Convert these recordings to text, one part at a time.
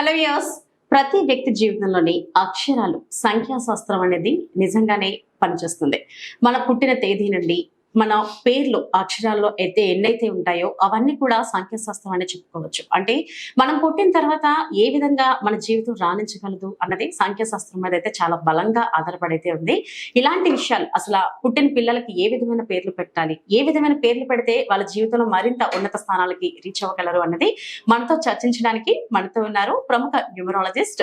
Hello views ప్రతి వ్యక్తి జీవితంలోని అక్షరాలు సంఖ్యాశాస్త్రం అనేది నిజంగానే పనిచేస్తుంది. మన పుట్టిన తేదీ నుండి మన పేర్లు అక్షరాల్లో అయితే ఎన్నైతే ఉంటాయో అవన్నీ కూడా సంఖ్యాశాస్త్రం అనే చెప్పుకోవచ్చు. అంటే మనం పుట్టిన తర్వాత ఏ విధంగా మన జీవితం రాణించగలదు అన్నది సంఖ్యాశాస్త్రం మీద అయితే చాలా బలంగా ఆధారపడైతే ఉంది. ఇలాంటి విషయాలు అసలు పుట్టిన పిల్లలకి ఏ విధమైన పేర్లు పెట్టాలి ఏ విధమైన పేర్లు పెడితే వాళ్ళ జీవితంలో మరింత ఉన్నత స్థానాలకి రీచ్ అవ్వగలరు అన్నది మనతో చర్చించడానికి మనతో ఉన్నారు ప్రముఖ న్యూమరాలజిస్ట్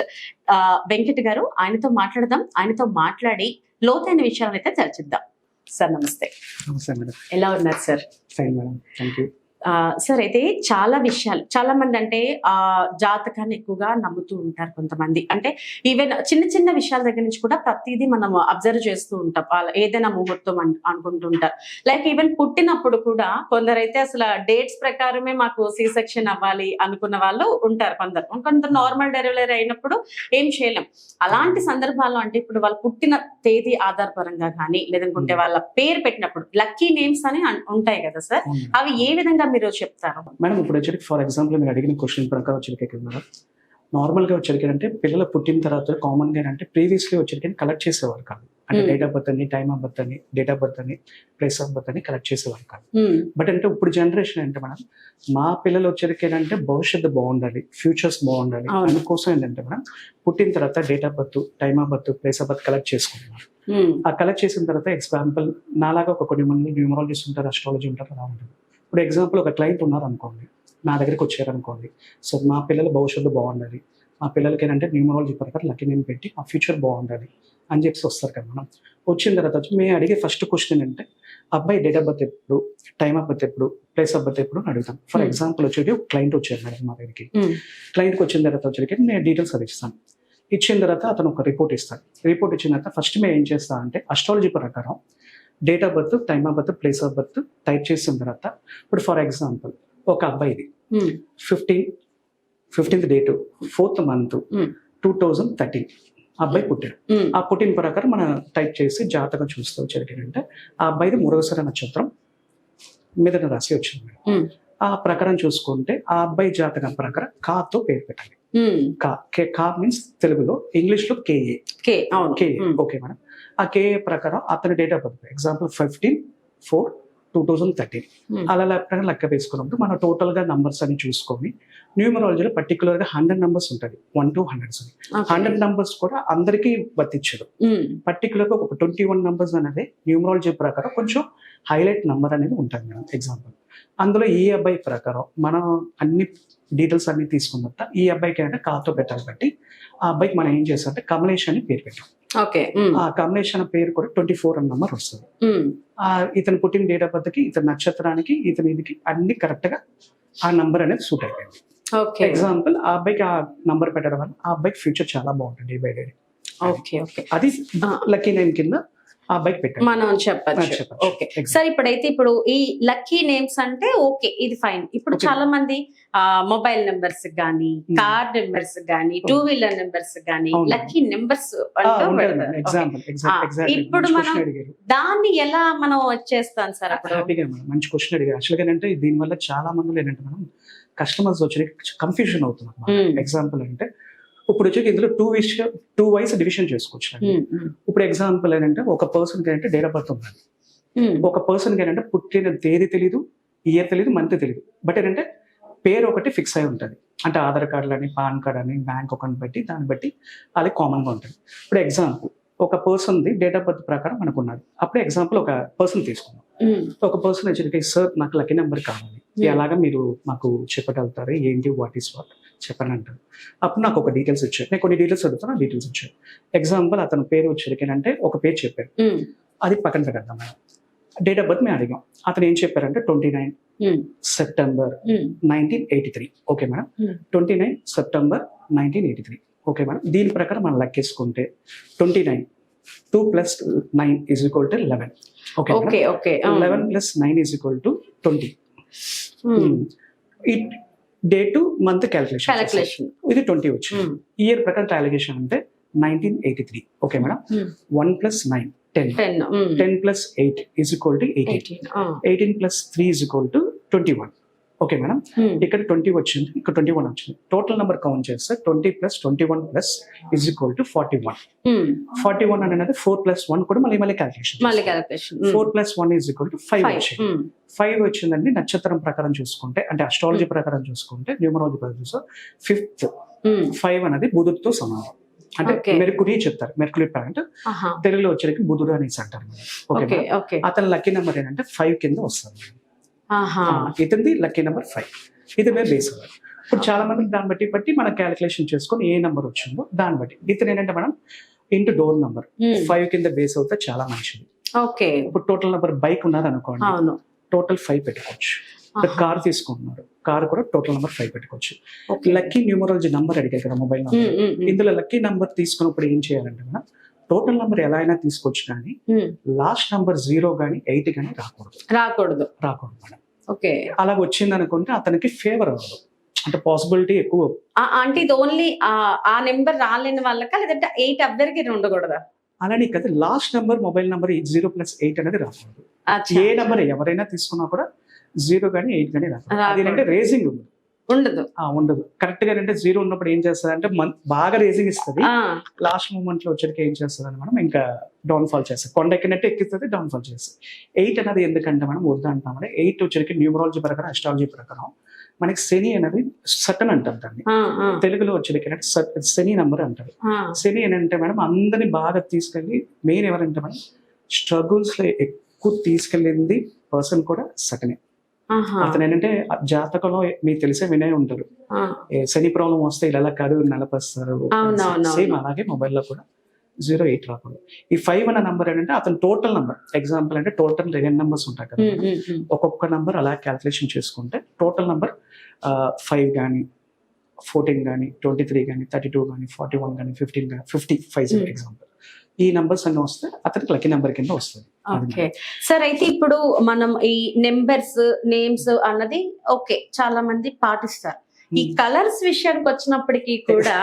వెంకట్ గారు. ఆయనతో మాట్లాడదాం. ఆయనతో మాట్లాడి లోతైన విషయాలను అయితే చర్చిద్దాం. సార్ నమస్తే. నమస్తే మేడం. ఎలా ఉన్నారు sir? Fine madam. Thank you sir అయితే చాలా విషయాలు చాలా మంది అంటే ఆ జాతకాన్ని ఎక్కువగా నమ్ముతూ ఉంటారు కొంతమంది. అంటే ఈవెన్ చిన్న చిన్న విషయాల దగ్గర నుంచి కూడా ప్రతిదీ మనం అబ్జర్వ్ చేస్తూ ఉంటాం. వాళ్ళ ఏదైనా ముహూర్తం అన్- అనుకుంటుంటారు. లైక్ ఈవెన్ పుట్టినప్పుడు కూడా కొందరైతే అసలు డేట్స్ ప్రకారమే మాకు సి సెక్షన్ అవ్వాలి అనుకున్న వాళ్ళు ఉంటారు కొందరు. కొందరు నార్మల్ డెలివరీ అయినప్పుడు ఏం చేయలేం. అలాంటి సందర్భాల్లో అంటే ఇప్పుడు వాళ్ళు పుట్టిన తేదీ ఆధారపరంగా కానీ లేదనుకుంటే వాళ్ళ పేరు పెట్టినప్పుడు లక్కీ నేమ్స్ అని ఉంటాయి కదా సార్. అవి ఏ విధంగా మీరు చెప్తారు? మేడం ఇప్పుడు వచ్చరికి ఫర్ ఎగ్జాంపుల్ మీరు అడిగిన క్వశ్చన్ ప్రకారం వచ్చరికి మేడం నార్మల్గా వచ్చరికి అంటే పిల్లలు పుట్టిన తర్వాత కామన్గా అంటే ప్రీవియస్లీ వచ్చరికి కలెక్ట్ చేసేవారు కాదు. అంటే Hmm. డేట్ ఆఫ్ బర్త్ అని టైమ్ ఆఫ్ బర్త్ అని డేట్ ఆఫ్ బర్త్ అని ప్లేస్ ఆఫ్ బర్త్ అని కలెక్ట్ చేసేవారు కాదు. బట్ అంటే ఇప్పుడు జనరేషన్ అంటే మేడం మా పిల్లలు వచ్చరికి ఏంటంటే భవిష్యత్తు బాగుండాలి ఫ్యూచర్స్ బాగుండాలి. అందుకోసం ఏంటంటే మేడం పుట్టిన తర్వాత date of birth time of birth place of birth collect చేసుకుంటున్నారు. ఉమ్, ఆ కలెక్ట్ చేసిన తర్వాత ఎగ్జాంపుల్ నాలాగా ఒక కొన్ని మంది న్యూమరాలజిస్ట్ ఉంటారు అస్ట్రాలజీ ఉంటారు అలా ఉంటుంది. ఇప్పుడు ఎగ్జాంపుల్ ఒక క్లయింట్ ఉన్నారు అనుకోండి నా దగ్గరికి వచ్చారు అనుకోండి సో మా పిల్లల భవిష్యత్తు బాగుండాలి. మా పిల్లలకి ఏంటంటే న్యూమరాలజీ ప్రకారం లక్కీ నేను పెట్టి మా ఫ్యూచర్ బాగుండాలి అని చెప్పి వస్తారు కదా మనం. వచ్చిన తర్వాత వచ్చి మేము అడిగే ఫస్ట్ క్వశ్చన్ ఏంటంటే అబ్బాయి డేట్ ఆఫ్ బర్త్ ఎప్పుడు టైమ్ ఆఫ్ బర్త్ ఎప్పుడు ప్లేస్ ఆఫ్ బర్త్ ఎప్పుడు అని అడుగుతాం. For Hmm. ఎగ్జాంపుల్ వచ్చేటి ఒక క్లయింట్ వచ్చారు మేడం మా దగ్గరికి. క్లయింట్కి వచ్చిన తర్వాత వచ్చరికి నేను డీటెయిల్స్ అది ఇస్తాను. ఇచ్చిన తర్వాత అతను ఒక రిపోర్ట్ ఇస్తాడు. రిపోర్ట్ ఇచ్చిన తర్వాత ఫస్ట్ మేము ఏం చేస్తా అంటే అస్ట్రాలజీ ప్రకారం date of birth time of birth place of birth type చేసిన తర్వాత ఇప్పుడు ఫర్ ఎగ్జాంపుల్ ఒక అబ్బాయిది. Fifteen fifteenth date fourth month Hmm. Two thousand thirteen అబ్బాయి పుట్టాడు. ఉమ్, ఆ పుట్టిన ప్రకారం మనం టైప్ చేసి జాతకం చూస్తూ జరిగిందంటే ఆ అబ్బాయిది మురగసర నక్షత్రం మీద రాసి వచ్చింది మేడం. ఉమ్, ఆ ప్రకారం చూసుకుంటే ఆ అబ్బాయి జాతకం ప్రకారం కాతో పేరు పెట్టాలి. ఉమ్, కా కే మీన్స్ తెలుగులో ఇంగ్లీష్లో కేఏ కే అవును. K um, okay madam. ఆ కేఏ ప్రకారం అతని date of birth example fifteen four two thousand thirteen అలా లెక్క లెక్క వేసుకున్నప్పుడు మనం టోటల్గా నంబర్స్ అని చూసుకొని న్యూమరాలజీలో పర్టికులర్గా హండ్రెడ్ నంబర్స్ ఉంటుంది one to hundreds. Hundred numbers కూడా అందరికీ వర్తించదు. ఉమ్, పర్టికులర్గా ఒక ట్వంటీ వన్ నంబర్స్ అనేది న్యూమరాలజీ ప్రకారం కొంచెం హైలైట్ నంబర్ అనేది ఉంటుంది మేడం ఎగ్జాంపుల్ అందులో ఈ అబ్బాయి ప్రకారం మనం అన్ని డీటెయిల్స్ అన్ని తీసుకున్న తర్వాత ఈ అబ్బాయికి అంటే కాతో పెట్టాలి బట్టి ఆ అబ్బాయికి మనం ఏం చేస్తామంటే కమలేష్ అని పేరు పెట్టాం. ఓకే ఆ కమలేష్ అనే పేరు కూడా ట్వంటీ ఫోర్ అన్న నంబర్ వస్తుంది. ఇతను పుట్టిన డేట్ ఆఫ్ బర్త్కి ఇతని నక్షత్రానికి ఇతని ఇదికి అన్ని కరెక్ట్గా ఆ నంబర్ అనేది సూట్ అయిపోయింది. ఓకే. ఎగ్జాంపుల్ ఆ అబ్బాయికి ఆ నంబర్ పెట్టడం వల్ల ఆ అబ్బాయికి ఫ్యూచర్ చాలా బాగుంటుంది day by day okay okay. అది. లక్కీ నేమ్ కింద ఆ అబ్బాయికి పెట్టాను మనం చెప్పచ్చు. ఓకే. సార్ ఇప్పుడైతే ఇప్పుడు ఈ లక్కీ నేమ్స్ అంటే ఓకే ఇది ఫైన్. ఇప్పుడు. చాలా మంది మొబైల్ నెంబర్స్ గానీ Hmm. కార్ నెంబర్స్ గానీ టూ వీలర్ నెంబర్స్ గానీ. లక్కీ నెంబర్స్ ఇప్పుడు మనం- దాన్ని ఎలా మనం చేస్తాం సార్ మంచి క్వశ్చన్ అడిగారు. యాక్చువల్గా ఏంటంటే దీనివల్ల చాలా మంది ఏంటంటే మనం కస్టమర్స్ వచ్చి కన్ఫ్యూజన్ అవుతున్నారు. Hmm. ఎగ్జాంపుల్ అంటే ఇప్పుడు వచ్చి ఇందులో టూ విషయం టూ వైస్ డివిజన్ చేసుకోవచ్చు. ఉమ్, ఉమ్, ఇప్పుడు ఎగ్జాంపుల్ ఏంటంటే ఒక పర్సన్కి ఏంటంటే డేట్ ఆఫ్ బర్త్ ఉంది ఉమ్, ఒక పర్సన్కి ఏంటంటే పుట్టిన తేదీ తెలియదు ఇయర్ తెలియదు మంత్ తెలియదు బట్ ఏంటంటే పేరు ఒకటి ఫిక్స్ అయి ఉంటుంది. అంటే ఆధార్ కార్డు అని పాన్ కార్డ్ అని బ్యాంక్ అకౌంట్ బట్టి దాన్ని బట్టి అది కామన్గా ఉంటుంది. ఇప్పుడు ఎగ్జాంపుల్ ఒక person the date of birth ప్రకారం మనకు ఉన్నది అప్పుడు ఎగ్జాంపుల్ ఒక పర్సన్ తీసుకున్నాం ఒక పర్సన్ వచ్చి సార్ నాకు లక్కీ నెంబర్ కావాలి. Hmm. ఎలాగా మీరు మాకు చెప్పగలుగుతారు? ఏంటి? వాట్ ఈస్ వాట్ చెప్పని అంటారు అప్పుడు నాకు ఒక డీటెయిల్స్ వచ్చాయి. నేను కొన్ని డీటెయిల్స్ అడుగుతాను ఆ డీటెయిల్స్ వచ్చాయి. ఎగ్జాంపుల్ అతని పేరు వచ్చరికి అంటే ఒక పేరు చెప్పారు. అది పక్కన పెడదాం మేడం. డేట్ ఆఫ్ బర్త్ మేము అడిగాం. అతను ఏం చెప్పారంటే twenty nine September nineteen eighty three okay madam. Twenty nine September nineteen eighty three okay madam? దీని ప్రకారం మనం లెక్కేసుకుంటే twenty nine two plus nine is equal to eleven okay okay okay eleven plus nine is equal to twenty um, ఈ date month calculation calculation ఇది twenty వచ్చింది. Year ప్రకారం calculation అంటే nineteen eighty three okay madam one plus nine ten ten plus eight is equal to eighteen eighteen plus three is equal to twenty one okay madam. ఇక్కడ twenty వచ్చింది ఇక్కడ twenty one వచ్చింది. Total number count చేస్తే twenty plus twenty one plus is equal to forty one forty one అనేది four plus one కూడా మళ్ళీ మళ్ళీ calculation four plus one is equal to five వచ్చింది. ఫైవ్ వచ్చిందండి నక్షత్రం ప్రకారం చూసుకుంటే అంటే అస్ట్రాలజీ ప్రకారం చూసుకుంటే న్యూమరాలజీ ప్రకారం చూస్తే ఫిఫ్త్ ఫైవ్ అనేది బుధుడితో సమానం. అంటే. మెర్కురీ చెప్తారు మెర్కురీ ప్లానెట్ తెలుగులో వచ్చేసరికి బుధుడు అనేసి అంటారు. ఓకే అతని లక్కీ నెంబర్ ఏంటంటే ఫైవ్ కింద వస్తుంది. ఆహా. ఇతనిది లక్కీ నెంబర్ ఫైవ్. ఇది మేము బేస్ అవ్వాలి. ఇప్పుడు చాలా మంది దాన్ని బట్టి బట్టి మనం క్యాలిక్యులేషన్ చేసుకొని ఏ నెంబర్ వచ్చిందో దాన్ని బట్టి. ఇతను ఏంటంటే మనం ఇంటూ డోర్ నెంబర్. ఫైవ్ కింద బేస్ అవుతే చాలా మంచిది. ఓకే. ఇప్పుడు టోటల్ నెంబర్ బైక్ ఉన్నది అనుకోండి టోటల్ ఫైవ్ పెట్టుకోవచ్చు. కార్ తీసుకుంటున్నారు కార్ కూడా టోటల్ నెంబర్ ఫైవ్ పెట్టుకోవచ్చు. లక్కీ న్యూమరాలజీ నంబర్ అడిగారు కదా మొబైల్ నెంబర్. ఇందులో లక్కీ నంబర్ తీసుకున్నప్పుడు ఏం చేయాలంటే మనం టోటల్ నెంబర్ ఎలా అయినా తీసుకోవచ్చు కానీ లాస్ట్ నంబర్ జీరో కానీ ఎయిట్ కానీ రాకూడదు. రాకూడదు. రాకూడదు మేడం. ఓకే. అలా వచ్చింది అనుకుంటే అతనికి ఫేవర్ అవ్వదు. అంటే పాసిబిలిటీ ఎక్కువ. అంటే ఇది ఓన్లీ ఆ నెంబర్ రాలేని వాళ్ళకా? లేదంటే ఎయిట్ అవ్వరికి ఉండకూడదా? అలానే కదా last number mobile number zero plus eight అనేది రాకూడదు. ఏ నెంబర్ ఎవరైనా తీసుకున్నా కూడా జీరో కానీ ఎయిట్ కానీ రాకూడదు. అదేంటంటే రేసింగ్ ఉంది. ఉండదు. ఆ, ఉండదు. కరెక్ట్గా అంటే జీరో ఉన్నప్పుడు ఏం చేస్తుంది అంటే బాగా రేసింగ్ ఇస్తుంది. లాస్ట్ మూమెంట్లో వచ్చరికి ఏం చేస్తుంది అని మనం ఇంకా డౌన్ ఫాల్ చేస్తాం. కొండ ఎక్కినట్టు ఎక్కిస్తుంది డౌన్ ఫాల్ చేస్తుంది ఎయిట్ అనేది ఎందుకంటే మనం వద్దు అంటామంటే ఎయిట్ వచ్చరికి న్యూమరాలజీ ప్రకారం అస్ట్రాలజీ ప్రకారం మనకి శని అనేది సటన్ అంటారు దాన్ని. తెలుగులో వచ్చరికి శని నంబర్ అంటారు. శని అని అంటే మేడం అందరినీ బాగా తీసుకెళ్ళి మెయిన్ ఎవరంటే మేడం స్ట్రగుల్స్లో ఎక్కువ తీసుకెళ్ళింది పర్సన్ కూడా సటనే. అతను ఏంటంటే జాతకంలో మీకు తెలిసే వినే ఉంటారు. శని ప్రాబ్లం వస్తే ఇలా కాదు నలపస్తారు. సేమ్ అలాగే మొబైల్లో కూడా జీరో ఎయిట్ రాకూడదు. ఈ ఫైవ్ అన్న నంబర్ ఏంటంటే అతను టోటల్ నంబర్. ఎగ్జాంపుల్ అంటే టోటల్ రెండు నెంబర్స్ ఉంటాయి కదా. ఒక్కొక్క నంబర్ అలా క్యాల్కులేషన్ చేసుకుంటే టోటల్ నంబర్ ఫైవ్ కానీ ఫోర్టీన్ కానీ ట్వంటీ త్రీ కానీ థర్టీ టూ కానీ ఫార్టీ వన్ కానీ ఫిఫ్టీన్ కానీ ఫిఫ్టీ ఫైవ్. ఎగ్జాంపుల్. ఈ నెంబర్స్ అన్ని వస్తే అతనికి లక్కీ నెంబర్ కింద వస్తుంది. ఓకే. సార్ అయితే ఇప్పుడు మనం ఈ నెంబర్స్ నేమ్స్ అన్నది ఓకే చాలా మంది పాటిస్తారు. ఈ Hmm. కలర్స్ విషయానికి వచ్చినప్పటికీ కూడా.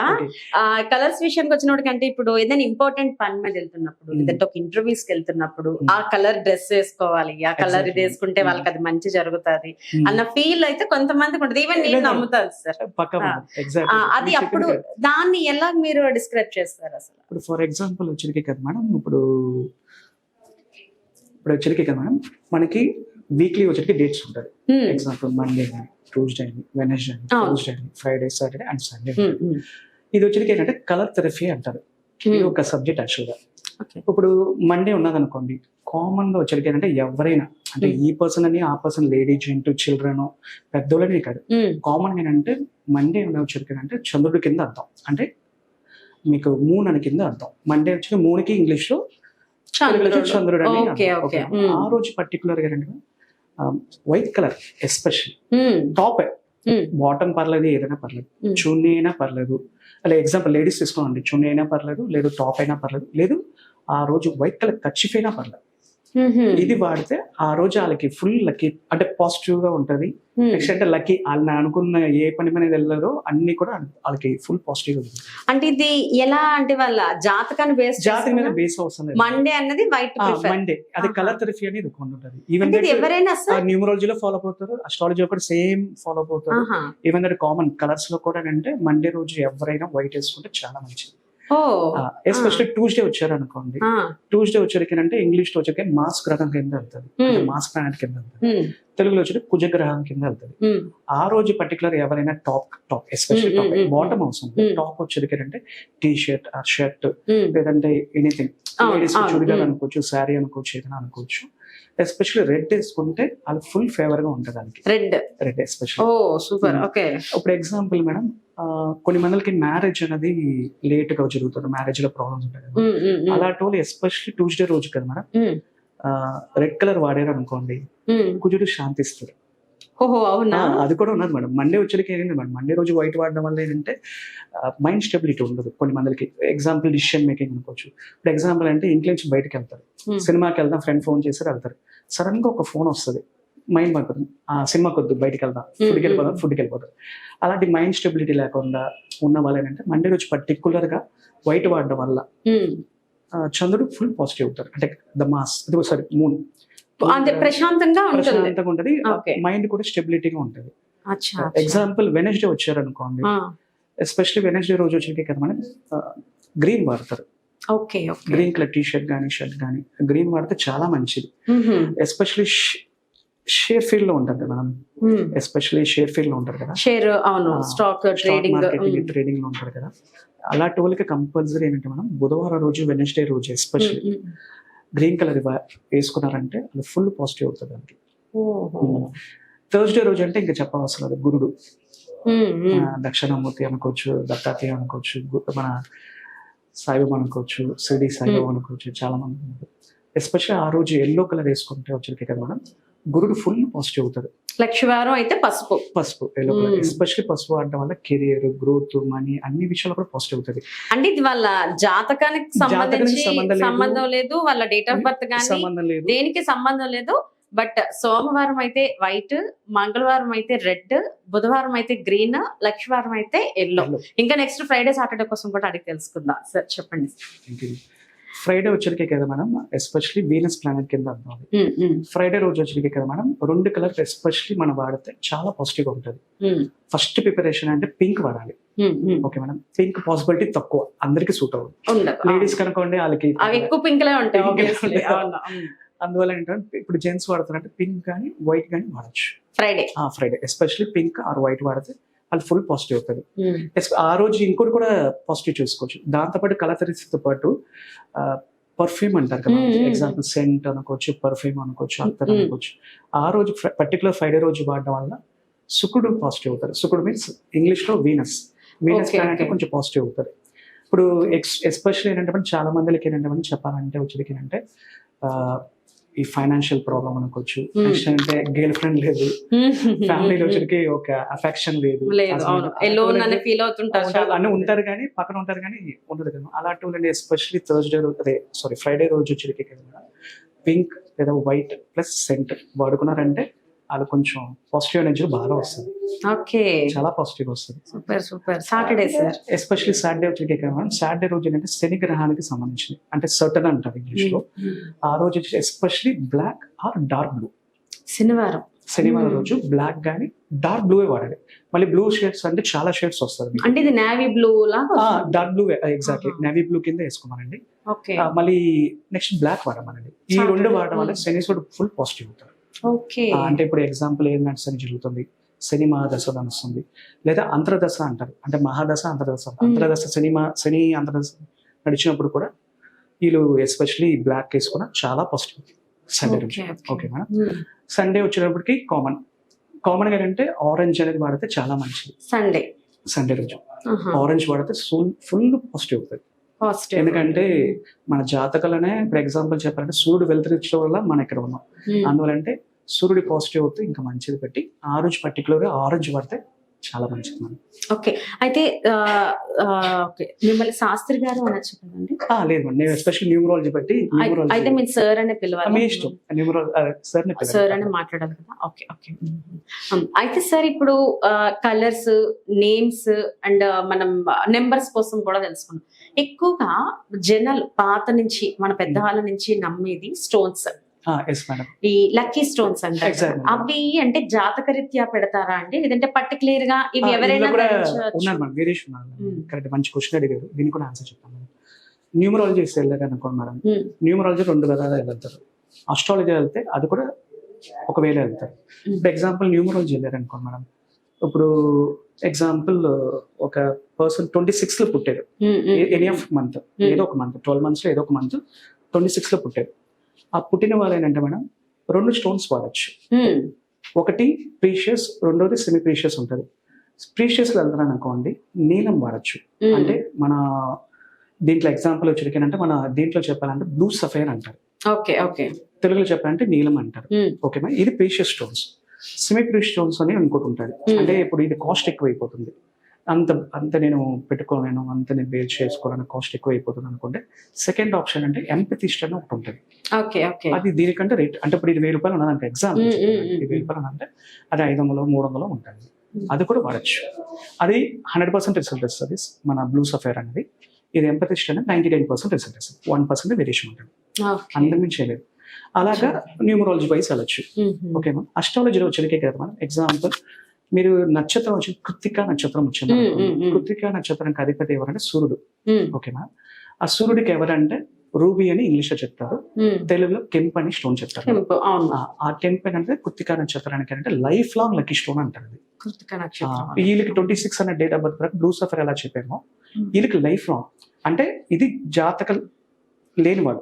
ఆ కలర్స్ విషయానికి వచ్చినప్పటికి అంటే ఇప్పుడు ఏదైనా ఇంపార్టెంట్ పని మీద వెళ్తున్నప్పుడు Hmm. లేదంటే ఒక ఇంటర్వ్యూస్కి వెళ్తున్నప్పుడు Hmm. ఆ కలర్ డ్రెస్ వేసుకోవాలి ఆ కలర్ ఇది. వేసుకుంటే. వాళ్ళకి అది మంచి జరుగుతుంది. అన్న ఫీల్ అయితే కొంతమందికి ఉంటుంది ఈవెన్ నేను. నమ్ముతాను సార్ అది అప్పుడు దాన్ని ఎలా మీరు డిస్క్రైబ్ చేస్తారు అసలు ఇప్పుడు ఫర్ ఎగ్జాంపుల్ వచ్చరికి కదా మేడం ఇప్పుడు ఇప్పుడు వచ్చరికి కదా మేడం మనకి వీక్లీ వచ్చరికి డేట్స్ ఉంటాయి Hmm. ఎగ్జాంపుల్ మండే అని ట్యూస్డే అని వెనస్డే అని. ట్యూస్డే అని Friday Saturday and Sunday Hmm, hmm. ఇది వచ్చరికి ఏంటంటే కలర్ థెరపీ అంటారు ఇది Hmm. ఒక సబ్జెక్ట్ యాక్చువల్గా. ఇప్పుడు మండే ఉన్నది అనుకోండి కామన్గా వచ్చరికి ఏంటంటే ఎవరైనా అంటే Hmm. ఈ పర్సన్ అని ఆ పర్సన్ లేడీ జెంట్ చిల్డ్రన్ పెద్దోళ్ళని కాదు Hmm. కామన్ ఏంటంటే మండే ఉన్న వచ్చరికి అంటే చంద్రుడి కింద అర్థం అంటే మీకు మూన్ అని కింద అర్థం మండే వచ్చి మూన్కి ఇంగ్లీష్లో తెలుగులో చంద్రుడు. అని. ఆ రోజు పర్టికులర్గా ఏంటంటే white colour especially top bottom పర్లేదు ఏదైనా పర్లేదు. Hmm. చున్నీ అయినా పర్లేదు. అలా ఎగ్జాంపుల్ లేడీస్ తీసుకోండి చున్నీ అయినా పర్లేదు లేదు టాప్ అయినా పర్లేదు. లేదు ఆ రోజు వైట్ కలర్ కచ్చిఫ్ అయినా పర్లేదు. ఇది వాడితే ఆ రోజు వాళ్ళకి ఫుల్ లక్కీ అంటే పాజిటివ్గా ఉంటది. నెక్స్ట్ అంటే లక్కీ వాళ్ళని అనుకున్న ఏ పని మీద వెళ్ళారో అన్ని కూడా వాళ్ళకి ఫుల్ పాజిటివ్ ఉంటుంది. అంటే ఇది ఎలా అంటే వాళ్ళ జాతకాన్ని బేస్ జాతి మీద బేస్ అవసరం లేదు. మండే అన్నది వైట్ మండే అది. కలర్ థెరపీ అనేది ఒక ఉంటుంది. ఈవెన్ ఎవరైనా న్యూమరాలజీలో ఫాలో అవుతారు అస్ట్రాలజీ కూడా సేమ్ ఫాలో అవుతారు. ఈవెన్ దట్ కామన్ కలర్స్లో కూడా అంటే మండే రోజు ఎవరైనా వైట్ వేసుకుంటే చాలా మంచిది. ఎస్పెషల్లీ ట్యూస్డే వచ్చారు అనుకోండి. ట్యూస్డే వచ్చరికి అంటే ఇంగ్లీష్లో వచ్చరికి మాస్ గ్రహం కింద వెళ్తుంది Hmm. మాస్ ప్లానెట్ కింద వెళ్తుంది ఉమ్, తెలుగులో వచ్చి కుజ గ్రహం కింద వెళ్తుంది ఉమ్, ఆ రోజు పర్టికులర్ ఎవరైనా top top especially Hmm, top hmm, hmm, bottom అవసరం Hmm. టాప్ వచ్చరికి అంటే టీ షర్ట్ ఆ షర్ట్ ఉమ్. లేదంటే ఎనీథింగ్ లేడీస్. చుడిదార్ Hmm. అనుకోవచ్చు శారీ అనుకోవచ్చు ఏదైనా అనుకోవచ్చు ఎస్పెషల్లీ రెడ్ వేసుకుంటే అది ఫుల్ ఫేవర్గా ఉంటుంది దానికి red red especially super. Okay ఇప్పుడు ఎగ్జాంపుల్ మేడం కొన్ని మందికి మ్యారేజ్ అనేది లేట్గా జరుగుతుంది. మ్యారేజ్లో ప్రాబ్లమ్స్ ఉంటాయి అలాంటి వాళ్ళు ఎస్పెషల్లీ ట్యూస్డే రోజు కదా మేడం? రెడ్ కలర్ వాడారు అనుకోండి. కుజుడు శాంతిస్తారు ఓహో అవునా? అది కూడా ఉన్నది మేడం. మండే వచ్చరికి ఏంటంటే మేడం? మండే రోజు వైట్ వాడడం వల్ల ఏంటంటే మైండ్ స్టెబిలిటీ ఉండదు కొన్ని మందికి ఎగ్జాంపుల్ డిసిషన్ మేకింగ్ అనుకోవచ్చు. ఇప్పుడు ఎగ్జాంపుల్ అంటే ఇంట్లో నుంచి బయటకు వెళ్తారు. సినిమాకి వెళ్దాం ఫ్రెండ్ ఫోన్ చేసి వెళ్తారు. సడన్గా ఒక ఫోన్ వస్తుంది. మైండ్ పడుతుంది ఆ సినిమాకి వద్దు బయటకు వెళ్దాం ఫుడ్కి వెళ్ళిపోదాం. ఫుడ్కి వెళ్ళిపోతారు అలాంటి మైండ్ స్టెబిలిటీ లేకుండా ఉన్న వాళ్ళు ఏంటంటే మండే రోజు పర్టికులర్గా వైట్ వాడడం వల్ల చంద్రుడు ఫుల్ పాజిటివ్ అవుతారు అంటే ద మాస్ సారీ మూన్ అంతే ప్రశాంతంగా ఉంటుంది. ప్రశాంతంగా ఉంటది. మైండ్ కూడా స్టెబిలిటీగా ఉంటది. ఎగ్జాంపుల్ వెనస్డే వచ్చారనుకోండి ఎస్పెషల్లీ వెనస్డే రోజు వచ్చేకి కదా మనం గ్రీన్ వాడతారు. గ్రీన్ కలర్ టీ షర్ట్ కానీ షర్ట్ కానీ గ్రీన్ వాడితే చాలా మంచిది. ఎస్పెషల్లీ షేర్ ఫీల్డ్లో ఉంటుంది కదా మనం. ఎస్పెషల్లీ షేర్ ఫీల్డ్లో ఉంటారు కదా. షేర్ అవును. స్టాక్ ట్రేడింగ్ ట్రేడింగ్లో ఉంటారు కదా. అలాంటి వాళ్ళకి కంపల్సరీ ఏంటంటే మనం బుధవారం రోజు వెనస్డే రోజు ఎస్పెషల్లీ గ్రీన్ కలర్ వేసుకున్నారంటే అది ఫుల్ పాజిటివ్ అవుతుంది అండి థర్స్డే రోజు అంటే ఇంకా చెప్పవలసిన లేదు. గురుడు. దక్షిణామూర్తి అనుకోవచ్చు దత్తాత్రేయ అనుకోవచ్చు మన సాయిబాబా అనుకోవచ్చు సిడి సాయిబాబా అనుకోవచ్చు చాలా మంది ఎస్పెషల్లీ ఆ రోజు ఎల్లో కలర్ వేసుకుంటే వచ్చరికి కదా మనం గురుడు ఫుల్ పాజిటివ్ అవుతాడు. లక్షవారం అయితే పసుపు. పసుపు. ఎస్పెషల్లీ పసుపు ఆడటం వల్ల కెరియర్ గ్రోత్ మనీ అన్ని విషయాలు కూడా పాజిటివ్ అవుతుంది అంటే ఇది వాళ్ళ జాతకానికి సంబంధించి సంబంధం లేదు. వాళ్ళ డేట్ ఆఫ్ బర్త్ కానీ సంబంధం లేదు. దేనికి సంబంధం లేదు. బట్ సోమవారం అయితే వైట్ మంగళవారం అయితే రెడ్ బుధవారం అయితే గ్రీన్ లక్షవారం అయితే ఎల్లో. ఇంకా నెక్స్ట్ ఫ్రైడే సాటర్డే కోసం కూడా అడిగి తెలుసుకుందాం. సార్ చెప్పండి. ఫ్రైడే వచ్చరికి కదా మనం ఎస్పెషల్లీ వీనస్ ప్లానెట్ కింద అర్థం ఫ్రైడే రోజు వచ్చరికి కదా మనం రెండు కలర్ ఎస్పెషల్లీ మనం వాడితే చాలా పాజిటివ్ ఉంటుంది. ఫస్ట్ ప్రిపరేషన్ అంటే పింక్ వాడాలి. ఓకే మేడం పింక్ పాసిబిలిటీ తక్కువ అందరికి సూట్ అవ్వదు. లేడీస్ కనుకోండి వాళ్ళకి ఎక్కువ పింక్. అందువల్ల ఏంటంటే ఇప్పుడు జెంట్స్ వాడుతారంటే పింక్ కానీ వైట్ కానీ వాడచ్చు. ఫ్రైడే ఆ Friday especially pink or white వాడితే అది ఫుల్ పాజిటివ్ అవుతుంది ఆ రోజు ఇంకోటి కూడా పాజిటివ్ చూసుకోవచ్చు. దాంతోపాటు కలతరితో పాటు పర్ఫ్యూమ్ అంటారు కదా. ఎగ్జాంపుల్ సెంట్ అనుకోవచ్చు పర్ఫ్యూమ్ అనుకోవచ్చు అత్తర్ Mm. అనుకోవచ్చు. ఆ రోజు పర్టికులర్ ఫ్రైడే రోజు వాడడం వల్ల శుక్రుడు పాజిటివ్ అవుతారు శుక్రుడు మీన్స్ ఇంగ్లీష్లో వీనస్ వీనస్ okay. కొంచెం పాజిటివ్ అవుతారు ఇప్పుడు ఎక్స్ ఎస్పెషల్లీ ఏంటంటే మనం చాలా మందికి ఏంటంటే మనం చెప్పాలంటే వచ్చేది ఏంటంటే ఈ ఫైనాన్షియల్ ప్రాబ్లం అనుకోవచ్చు. నెక్స్ట్ అంటే గర్ల్ ఫ్రెండ్ లేదు. ఫ్యామిలీ వచ్చరికి ఒక అఫెక్షన్ లేదు. ఫీల్ అవుతుంటారు అన్ని. ఉంటారు కానీ పక్కన ఉంటారు కానీ ఉండదు కదా. అలాంటి వాళ్ళని ఎస్పెషల్లీ థర్స్డే అదే సారీ ఫ్రైడే రోజు వచ్చేటికి కదా పింక్ లేదా వైట్ ప్లస్ సెంట్ వాడుకున్నారంటే వాళ్ళు కొంచెం పాజిటివ్ ఎనర్జీ బాగా వస్తుంది. ఓకే. చాలా పాజిటివ్ వస్తుంది. Super super. Saturday sir especially Saturday మనం సాటర్డే రోజు ఏంటంటే శని గ్రహానికి సంబంధించింది అంటే సర్టన్ అంటారు ఇంగ్లీష్లో. ఆ రోజు వచ్చి especially black or dark blue శనివారం. శనివారం Hmm. రోజు బ్లాక్ కానీ డార్క్ బ్లూ వాడాలి. మళ్ళీ బ్లూ షేడ్స్ అంటే చాలా షేడ్స్ వస్తుంది మీకు. అంటే ఇది నావీ బ్లూ లాగా dark blue exactly. Navy blue కింద వేసుకోమనండి. మళ్ళీ నెక్స్ట్ బ్లాక్ వాడమనండి. ఈ. రెండు వాడడం వల్ల. శనీశ్వరుడు ఫుల్ పాజిటివ్ అవుతారు ఓకే. అంటే ఇప్పుడు ఎగ్జాంపుల్ ఏం శని జరుగుతుంది. శని మహాదశ నడుస్తుంది. లేదా అంతర్దశ అంటారు. అంటే మహాదశ అంతర్దశ. అంతర్దశ శని శని అంతర్దశ నడిచినప్పుడు కూడా వీళ్ళు ఎస్పెషలీ బ్లాక్ వేసుకున్న చాలా positive Sunday okay madam Sunday వచ్చేటప్పటికి కామన్ కామన్గా ఏంటంటే ఆరెంజ్ అనేది వాడితే చాలా మంచిది. సండే సండే రోజు. ఆరెంజ్ వాడితే ఫుల్ ఫుల్ పాజిటివ్ అవుతుంది ఎందుకంటే మన జాతకాలనే ఫర్ ఎగ్జాంపుల్ చెప్పాలంటే సూర్యుడు వెళ్తరించడం వల్ల మనం ఇక్కడ ఉన్నాం. అందువల్ల అంటే సూర్యుడి పాజిటివ్ అవుతే ఇంకా మంచిది పెట్టి ఆ రోజు పర్టికులర్గా ఆరెంజ్ పడితే చాలా మంచిది మనం ఓకే. అయితే ఓకే. మిమ్మల్ని శాస్త్రి గారు అనొచ్చు కదండి లేదు నేను ఎస్పెషల్ న్యూమరాలజీ బట్టి అయి- అయితే మీరు సార్ అనే మీ పిలవాలి ఇష్టం న్యూమరాలజీ సార్ సార్ అని మాట్లాడాలి కదా. Okay okay. అయితే సార్ ఇప్పుడు కలర్స్ నేమ్స్ అండ్ మనం నెంబర్స్ కోసం కూడా తెలుసుకున్నాం ఎక్కువగా జనాలు పాత నుంచి మన పెద్దవాళ్ళ నుంచి నమ్మేది స్టోన్స్. ఈ లక్కీ స్టోన్స్ అంటారు. అవి అంటే జాతకరీత్యా పెడతారా అండి? లేదంటే పర్టికులర్గా ఇవి ఎవరైనా ఉన్నారు Hmm. కరెక్ట్ మంచి క్వశ్చన్ అడిగారు. దీనికి కూడా ఆన్సర్ చెప్తాను న్యూమరాలజీ వెళ్ళారు అనుకోండి మేడం Hmm. న్యూమరాలజీ రెండు విధాలుగా వెళ్తారు అస్ట్రాలజీ వెళ్తే అది కూడా ఒక వేలో వెళ్తారు. Hmm. ఇప్పుడు ఎగ్జాంపుల్ న్యూమరాలజీ వెళ్ళారు అనుకోండి మేడం ఇప్పుడు ఎగ్జాంపుల్ ఒక పర్సన్ ట్వంటీ సిక్స్లో పుట్టారు ఎనీ ఆఫ్ మంత్ Hmm. ఏదో ఒక మంత్ ట్వెల్వ్ మంత్స్లో ఏదో ఒక మంత్ ట్వంటీ సిక్స్లో పుట్టారు ఆ పుట్టిన వాళ్ళు ఏంటంటే మేడం రెండు స్టోన్స్ వాడచ్చు. ఒకటి ప్రీషియస్ రెండోది సెమీ ప్రీషియస్ ఉంటుంది. ప్రీషియస్ వెళ్తున్నాను అనుకోండి నీలం వాడచ్చు. అంటే మన దీంట్లో ఎగ్జాంపుల్ వచ్చేటికేనంటే మన దీంట్లో చెప్పాలంటే బ్లూ సఫైర్ అంటారు. Okay okay. తెలుగులో చెప్పాలంటే నీలం అంటారు. ఉమ్, ఓకే మా ఇది precious stones. Semi precious stones అని ఇంకోటి ఉంటుంది. అంటే ఇప్పుడు ఇది కాస్ట్ ఎక్కువ అయిపోతుంది అంత అంత నేను పెట్టుకోలేను అంత నేను బేర్ చేసుకోవాలని కాస్ట్ ఎక్కువ అయిపోతుంది అనుకుంటే సెకండ్ ఆప్షన్ అంటే ఎంపతిస్ట్ అని ఒకటి ఉంటుంది. అది దీనికంటే రేట్ అంటే ఇప్పుడు ఇది వెయ్యి రూపాయలు ఉన్నదంటే ఎగ్జామ్ ఇది వెయ్యి రూపాయలు ఉన్నదంటే అది ఐదు వందలు మూడు వందలు ఉంటుంది. అది కూడా వాడచ్చు. అది హండ్రెడ్ పర్సెంట్ రిజల్ట్ ఇస్తుంది మన బ్లూ సఫైర్ అనేది. ఇది ఎంపతిస్ట్ అనేది నైన్టీ నైన్ పర్సెంట్ రిజల్ట్ ఇస్తుంది వన్ పర్సెంట్ వేరియేషన్ ఉంటుంది. అంతకుమించి చేయలేదు అలాగా న్యూమరాలజీ వైస్ వెళ్ళచ్చు. ఉమ్, ఉమ్. ఓకే మ్యామ్ అస్ట్రాలజీలో వచ్చేకే కదా మనం. ఎగ్జాంపుల్ మీరు నక్షత్రం వచ్చి కృత్తిక నక్షత్రం వచ్చింది. కృత్తిక నక్షత్రానికి అధిపతి ఎవరంటే సూర్యుడు. ఓకేనా? ఆ సూర్యుడికి ఎవరంటే రూబీ అని ఇంగ్లీష్లో చెప్తారు. తెలుగులో కెంప్ అని స్టోన్ చెప్తారు. ఆ- కెంప్ అంటే కృత్తిక నక్షత్రానికి అంటే లైఫ్ లాంగ్ లక్కీ స్టోన్ అంటారు వీళ్ళకి ట్వంటీ సిక్స్ అనే డేట్ ఆఫ్ బర్త్ ప్రకారం బ్లూ సఫర్ ఎలా చెప్పామో. వీళ్ళకి లైఫ్ లాంగ్. అంటే ఇది జాతకం లేనివాడు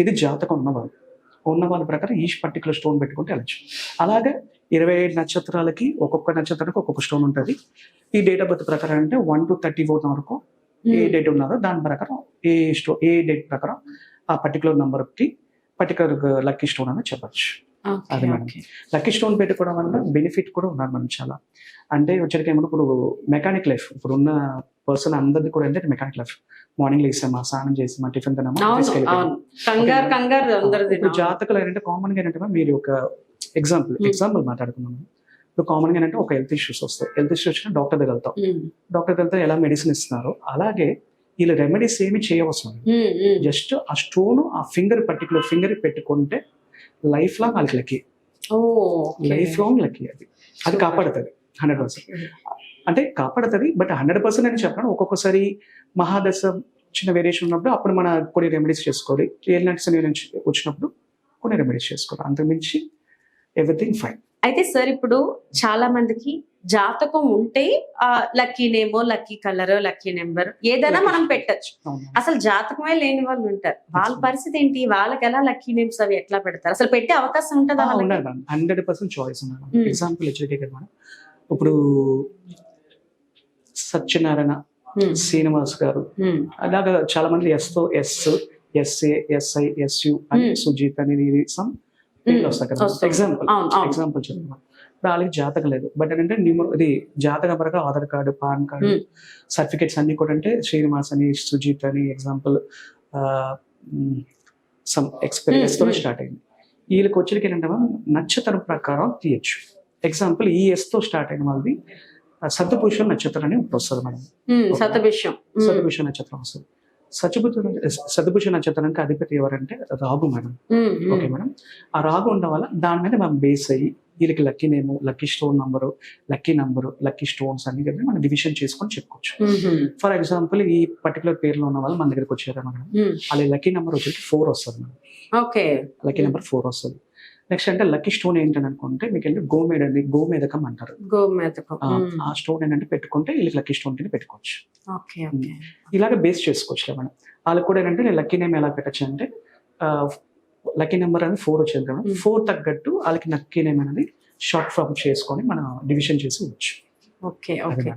ఇది జాతకం ఉన్నవాడు. ఉన్న వాళ్ళ ప్రకారం ఈ పర్టికులర్ స్టోన్ పెట్టుకుంటే వెళ్ళచ్చు అలాగే ఇరవై ఏడు నక్షత్రాలకి ఒక్కొక్క నక్షత్రానికి ఒక్కొక్క స్టోన్ ఉంటుంది. ఈ డేట్ ఆఫ్ బర్త్ ప్రకారం అంటే వన్ టు థర్టీ ఫోర్ వరకు ఏ ఉమ్, డేట్ ఉన్నారో దాని ప్రకారం ఏ స్టో ఏ డేట్ ప్రకారం ఆ పర్టికులర్కి పర్టికులర్ లక్కీ స్టోన్ అని చెప్పచ్చు. అది మేడం. ఓకే. లక్కీ స్టోన్ పెట్టుకోవడం వల్ల బెనిఫిట్ కూడా ఉన్నారు మనం చాలా. అంటే వచ్చరికి ఏమన్నా ఇప్పుడు మెకానిక్ లైఫ్ ఇప్పుడు ఉన్న పర్సన్ అందరిది కూడా ఏంటంటే మెకానిక్ లైఫ్ మార్నింగ్ లేసామా స్నానం చేసామా టిఫిన్ ఇప్పుడు జాతకాలు ఏంటంటే కామన్గా ఏంటంటే మీరు ఒక ఎగ్జాంపుల్ Hmm. ఎగ్జాంపుల్ మాట్లాడుకున్నాం ఇప్పుడు కామన్గా ఏంటంటే ఒక హెల్త్ ఇష్యూస్ వస్తాయి. హెల్త్ ఇష్యూస్ వచ్చిన డాక్టర్ దగ్గర వెళ్తాం. డాక్టర్ దగ్గర వెళ్తే ఎలా మెడిసిన్ ఇస్తున్నారు? అలాగే వీళ్ళు రెమెడీస్ ఏమి చేయవసరం ఉమ్. జస్ట్ ఆ స్టోన్ ఆ ఫింగర్ పర్టికులర్ ఫింగర్ పెట్టుకుంటే లైఫ్ లాంగ్ వాళ్ళకి లక్కీ. లైఫ్ లాంగ్ లక్కీ అది. అది. కాపాడుతుంది హండ్రెడ్ పర్సెంట్ అంటే కాపాడుతుంది బట్ హండ్రెడ్ పర్సెంట్ అని చెప్పడం ఒక్కొక్కసారి మహాదశ చిన్న వేరియేషన్ ఉన్నప్పుడు అప్పుడు మన కొన్ని రెమెడీస్ చేసుకోవాలి. ఏలినాటి శని నుంచి వచ్చినప్పుడు కొన్ని రెమెడీస్ చేసుకోవాలి. అంతకుమించి ఎవ్రీథింగ్ ఫైన్ అయితే సార్ ఇప్పుడు చాలా మందికి జాతకం ఉంటే లక్కీ నేమో లక్కీ కలర్ లక్కీ నెంబర్ ఏదైనా. మనం పెట్టచ్చు. అసలు జాతకమే లేని వాళ్ళు ఉంటారు. వాళ్ళ పరిస్థితి ఏంటి? వాళ్ళకి ఎలా లక్కీ నేమ్స్ అవి ఎట్లా పెడతారు? అసలు పెట్టే అవకాశం ఉంటుందా hundred percent choice example madam. ఇప్పుడు సత్యనారాయణ శ్రీనివాస్ గారు. అలాగా చాలా మంది ఎస్తో ఎస్ ఎస్ఏ ఎస్ఐ ఎస్యు అని. సుజీత్ అని సమ్ ఎగ్జాంపుల్ ఎగ్జాంపుల్ ఇప్పుడు వాళ్ళకి జాతకం లేదు. బట్ ఏంటంటే న్యూమర్ ఇది జాతకం ప్రకారం Aadhaar card PAN card. Certificates అన్ని కూడా అంటే శ్రీనివాస్ అని సుజిత్ అని ఎగ్జాంపుల్ సమ్ ఎక్స్పీరియన్స్తో. స్టార్ట్ అయింది. వీళ్ళకి వచ్చేకి ఏంటంటే నక్షత్రం ప్రకారం తీయచ్చు. ఎగ్జాంపుల్ ఈ ఎస్తో స్టార్ట్ అయిన వాళ్ళది సత్యభూషణ్ నక్షత్రం అని వస్తుంది మేడం ఉమ్, సతభూషణ నక్షత్రం వస్తుంది. సత్యభూషణ సతభూషణ నక్షత్రానికి అధిపతి ఎవరంటే రాగు మేడం. Okay madam. ఆ రాగు ఉండడం వల్ల దాని మీద మనం బేస్ అయ్యి వీళ్ళకి lucky name lucky stone number lucky number lucky stones అన్ని కలిపి మనం డివిజన్ చేసుకొని చెప్పుకోవచ్చు. ఫర్ ఎగ్జాంపుల్ ఈ పర్టికులర్ పేర్లో ఉన్న వాళ్ళు మన దగ్గరికి వచ్చారు మేడం. వాళ్ళ లక్కీ నెంబర్ వచ్చేసి ఫోర్ వస్తుంది madam. Okay. Lucky number four వస్తుంది. నెక్స్ట్ అంటే లక్కీ స్టోన్ ఏంటని అనుకుంటే మీకు ఏంటంటే గోమేడ్ అండి గోమేదకం అంటారు. గోమేతకం ఆ, స్టోన్ ఏంటంటే పెట్టుకుంటే వీళ్ళకి లక్కీ స్టోన్ కింద పెట్టుకోవచ్చు. ఓకే ఇలాగ బేస్ చేసుకోవచ్చు మనం. వాళ్ళకి కూడా ఏంటంటే నేను లక్కీ నేమ్ ఎలా పెట్టచ్చు అంటే లక్కీ నెంబర్ అనేది ఫోర్ వచ్చేది కదా. Hmm. ఫోర్ తగ్గట్టు వాళ్ళకి లక్కీ నేమ్ అనేది షార్ట్ ఫామ్ చేసుకొని మనం డివిజన్ చేసి ఇవ్వచ్చు ఓకే ఓకే.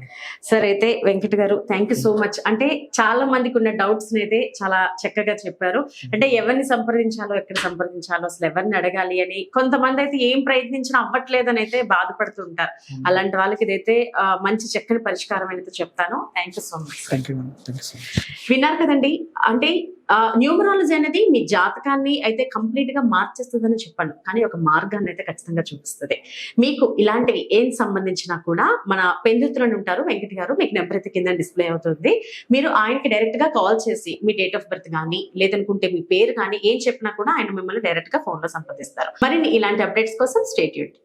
సరే అయితే వెంకట్ గారు థ్యాంక్ యూ సో మచ్ అంటే చాలా మందికి ఉన్న డౌట్స్ అయితే చాలా చక్కగా చెప్పారు. అంటే ఎవరిని సంప్రదించాలో ఎక్కడ సంప్రదించాలో అసలు ఎవరిని అడగాలి అని కొంతమంది అయితే ఏం ప్రయత్నించినా అవ్వట్లేదని అయితే బాధపడుతుంటారు అలాంటి వాళ్ళకి ఇదైతే మంచి చక్కని పరిష్కారం అనేది చెప్తాను. థ్యాంక్ యూ సో మచ్ విన్నారు కదండి? అంటే న్యూమరాలజీ అనేది మీ జాతకాన్ని అయితే కంప్లీట్గా మార్చేస్తుందని చెప్పండి కానీ ఒక మార్గాన్ని అయితే ఖచ్చితంగా చూపిస్తుంది. మీకు ఇలాంటివి ఏం సంబంధించినా కూడా మన పెందుతులను ఉంటారు వెంకట గారు మీకు నెంబర్ అయితే కింద డిస్ప్లే అవుతుంది. మీరు ఆయనకి డైరెక్ట్గా కాల్ చేసి మీ డేట్ ఆఫ్ బర్త్ కానీ లేదనుకుంటే మీ పేరు కానీ ఏం చెప్పినా కూడా ఆయన మిమ్మల్ని డైరెక్ట్గా ఫోన్లో సంప్రదిస్తారు. మరిన్ని ఇలాంటి అప్డేట్స్ కోసం స్టేట్యూట్